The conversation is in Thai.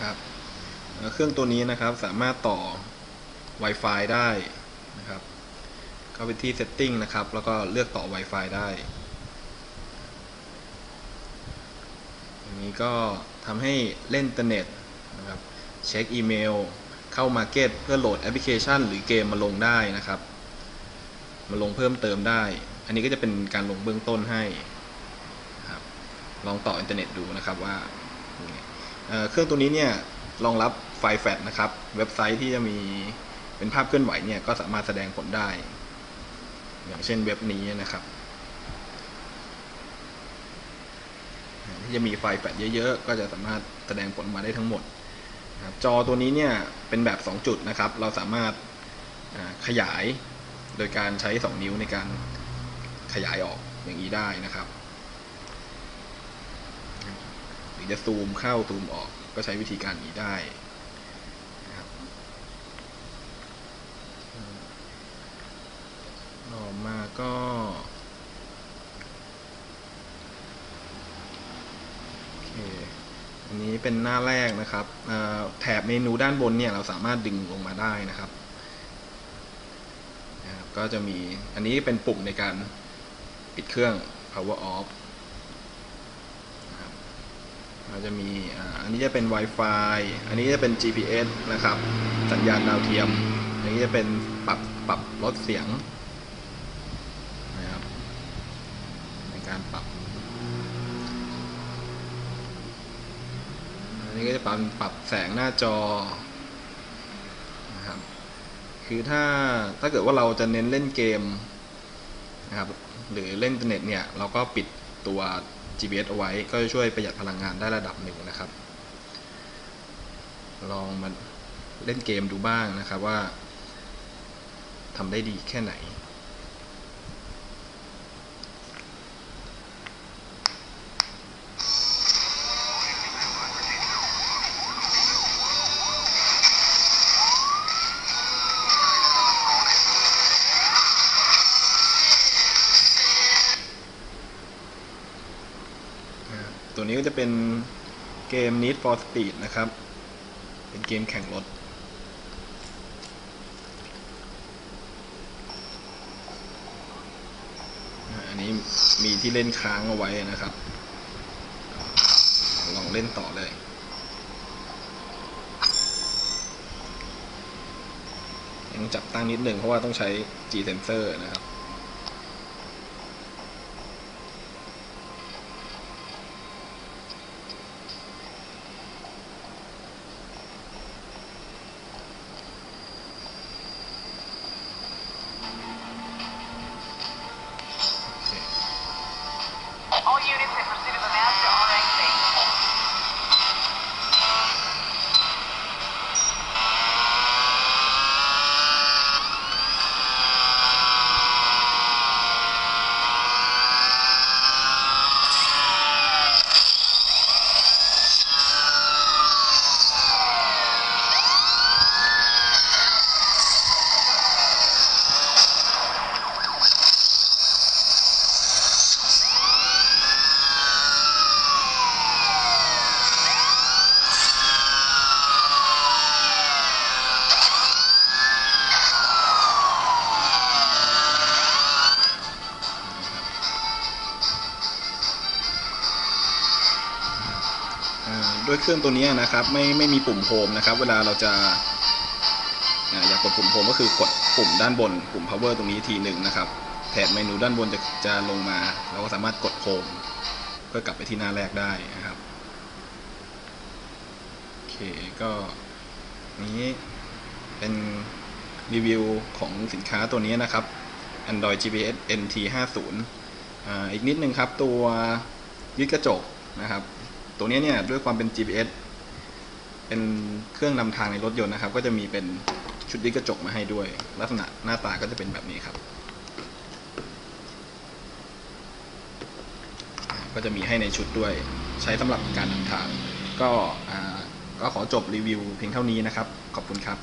ครับเครื่องตัวนี้นะครับสามารถต่อ Wi-Fi ได้นะครับเข้าไปที่ Setting นะครับ แล้วก็เลือกต่อ Wi-Fi ได้อย่างนี้ก็ทำให้เล่นอินเทอร์เน็ตนะครับเช็คอีเมล เข้ามาเก็ตเพื่อโหลดแอปพลิเคชัน หรือเกมมาลงได้นะครับ มาลงเพิ่มเติมได้ อันนี้ก็จะเป็นการลงเบื้องต้นให้ลองต่ออินเทอร์เน็ตดูนะครับว่า เครื่องตัวนี้เนี่ยรองรับไฟล์แฟลนะครับ เว็บไซต์ที่จะมีเป็นภาพเคลื่อนไหวเนี่ยก็สามารถแสดงผลได้ อย่างเช่นเว็บนี้นะครับที่จะมีไฟล์แฟลเยอะๆ ก็จะสามารถแสดงผลมาได้ทั้งหมดจอตัวนี้เนี่ยเป็นแบบ 2 จุดนะครับ เราสามารถขยายโดยการใช้ 2 นิ้วในการขยายออกอย่างนี้ได้นะครับ ห รือจะซูมเข้าซูมออกก็ใช้วิธีการนี้ได้นะครับต่อมาก็อันนี้เป็นหน้าแรกนะครับแถบเมนูด้านบนเนี่ยเราสามารถดึงลงมาได้นะครับนะรบก็จะมีอันนี้เป็นปุ่มในการปิดเครื่อง power off เราจะมีอันนี้จะเป็น Wi-Fi อันนี้จะเป็น GPS นะครับ สัญญาณดาวเทียม อันนี้จะเป็นปรับปรับลดเสียงนะครับในการปรับอันนี้ก็จะปรับปรับแสงหน้าจอนะครับคือถ้าถ้าเกิดว่าเราจะเน้นเล่นเกมนะครับหรือเล่นอินเทอร์เน็ตเนี่ยเราก็ปิดตัว GPS เอาไว้ ก็จะช่วยประหยัดพลังงานได้ระดับหนึ่งนะครับ ลองมาเล่นเกมดูบ้างนะครับว่าทำได้ดีแค่ไหน ตัวนี้ก็จะเป็นเกม Need for Speed นะครับ เป็นเกมแข่งรถ อันนี้มีที่เล่นค้างเอาไว้นะครับ ลองเล่นต่อเลยต้องจับตั้งนิดหนึ่งเพราะว่าต้องใช้ G sensor นะครับ ด้วยเครื่องตัวนี้นะครับไม่ไม่มีปุ่มโฮมนะครับ เวลาเราจะอยากกดปุ่มโฮมก็คือกดปุ่มด้านบนปุ่ม power ตรงนี้ทีหนึ่งนะครับแถบเมนูด้านบนจะจะลงมา เราก็สามารถกดโฮมเพื่อกลับไปที่หน้าแรกได้นะครับโอเคก็นี้เป็นรีวิวของสินค้าตัวนี้นะครับ Android GPS NT 50อ่าอีกนิดนึงครับตัวยึดกระจกนะครับ ตัวนี้เนี่ยด้วยความเป็น GPS เป็นเครื่องนำทางในรถยนต์นะครับ ก็จะมีเป็นชุดดิกระจกมาให้ด้วย ลักษณะหน้าตาก็จะเป็นแบบนี้ครับ ก็จะมีให้ในชุดด้วยใช้สำหรับการนำทาง ก็ก็ขอจบรีวิวเพียงเท่านี้นะครับ ขอบคุณครับ